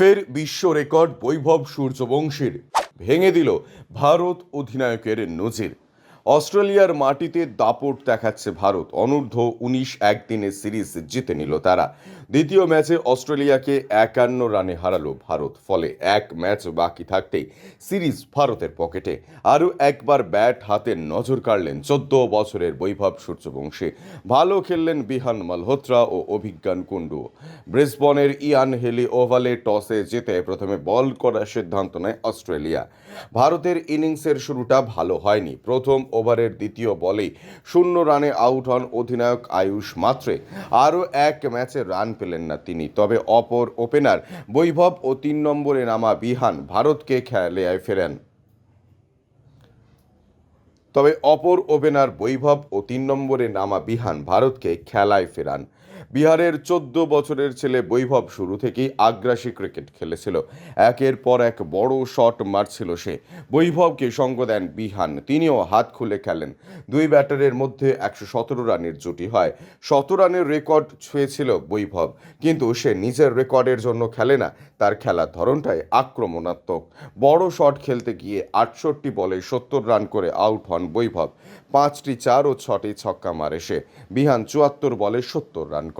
ফের বিশ্ব রেকর্ড বৈভব সূর্যবংশীর। ভেঙে দিল ভারত অধিনায়কের নজির। অস্ট্রেলিয়ার মাটিতে দাপট দেখাচ্ছে ভারত। অনূর্ধ্ব উনিশ একদিনের সিরিজ জিতে নিল তারা। দ্বিতীয় ম্যাচে অস্ট্রেলিয়াকে একান্ন রানে হারালো ভারত। ফলে এক ম্যাচ বাকি থাকতেই সিরিজ ভারতের পকেটে। আরও একবার ব্যাট হাতে নজর কাড়লেন চোদ্দ বছরের বৈভব সূর্যবংশী। ভালো খেললেন বিহান মালহোত্রা ও অভিজ্ঞান কুণ্ডু। ব্রিসবনের ইয়ান হেলি ওভালে টসে জিতে প্রথমে বল করার সিদ্ধান্ত নেয় অস্ট্রেলিয়া। ভারতের ইনিংসের শুরুটা ভালো হয়নি। প্রথম ওভারের দ্বিতীয় বলেই শূন্য রানে আউট হন অধিনায়ক আয়ুষ মাত্রে। আরও এক ম্যাচে রান পেলেন না তিনি। তবে অপর ওপেনার বৈভব ও তিন নম্বরে নামা বিহান ভারতকে খেলায় ফেরেন। তবে অপর ওপেনার বৈভব ও তিন নম্বরে নামা বিহান ভারতকে খেলায় ফেরান। বিহারের চোদ্দ বছরের ছেলে বৈভব শুরু থেকেই আগ্রাসী ক্রিকেট খেলেছিল। একের পর এক বড় শট মারছিল সে। বৈভবকে সঙ্গ দেন বিহান। তিনিও হাত খুলে খেলেন। দুই ব্যাটারের মধ্যে একশো সতেরো রানের জুটি হয়। শত রানের রেকর্ড ছুঁয়েছিল বৈভব। কিন্তু সে নিজের রেকর্ডের জন্য খেলে না। তার খেলার ধরনটাই আক্রমণাত্মক। বড় শট খেলতে গিয়ে আটষট্টি বলে সত্তর রান করে আউট হন বৈভব। পাঁচটি চার ও ছটি ছক্কা মারে সে। বিহান চুয়াত্তর বলে সত্তর রান